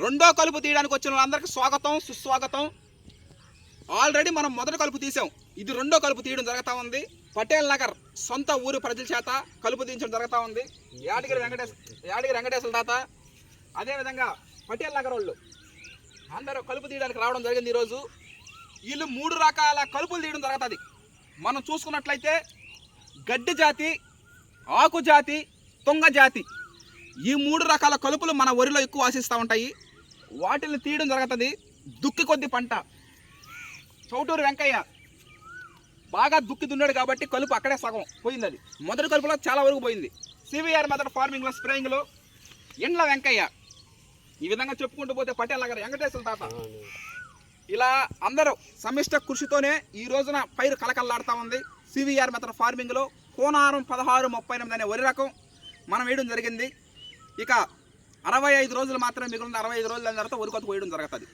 రెండో కలుపు తీయడానికి వచ్చిన వాళ్ళందరికీ స్వాగతం సుస్వాగతం. ఆల్రెడీ మనం మొదటి కలుపు తీసాం. ఇది రెండో కలుపు తీయడం జరుగుతూ ఉంది. పటేల్ నగర్ సొంత ఊరు ప్రజల చేత కలుపు తీయించడం జరుగుతూ ఉంది. యాదగిరి వెంకటేశ్వర యాదగిరి వెంకటేశ్వర తాత. అదేవిధంగా పటేల్ నగర్ వాళ్ళు అందరూ కలుపు తీయడానికి రావడం జరిగింది ఈరోజు. వీళ్ళు మూడు రకాల కలుపులు తీయడం జరుగుతుంది. మనం చూసుకున్నట్లయితే గడ్డి జాతి ఆకు జాతి తుంగ జాతి. ఈ మూడు రకాల కలుపులు మన వరిలో ఎక్కువ ఆశిస్తూ ఉంటాయి. వాటిని తీయడం జరుగుతుంది. దుక్కి కొద్ది పంట. చౌటూరు వెంకయ్య బాగా దుక్కి దున్నాడు కాబట్టి కలుపు అక్కడే సగం పోయింది అది. మొదటి కలుపులో చాలా వరకు పోయింది. సివిఆర్ మెథడ్ ఫార్మింగ్లో స్ప్రేయింగ్లో ఎండ్ల వెంకయ్య ఈ విధంగా చెప్పుకుంటూ పోతే పటేల్ నగర్ వెంకటేశ్వర తాత. ఇలా అందరూ సమిష్ట కృషితోనే ఈ రోజున పైరు కలకల్లాడుతూ ఉంది. సివిఆర్ మెథడ్ ఫార్మింగ్లో కోనారం పదహారు ముప్పై ఎనిమిది అనే వరి రకం మనం వేయడం జరిగింది. ఇక అరవై ఐదు రోజులు మాత్రమే మిగిలిన అరవై ఐదు రోజుల తర్వాత వరి కొత్త జరుగుతుంది.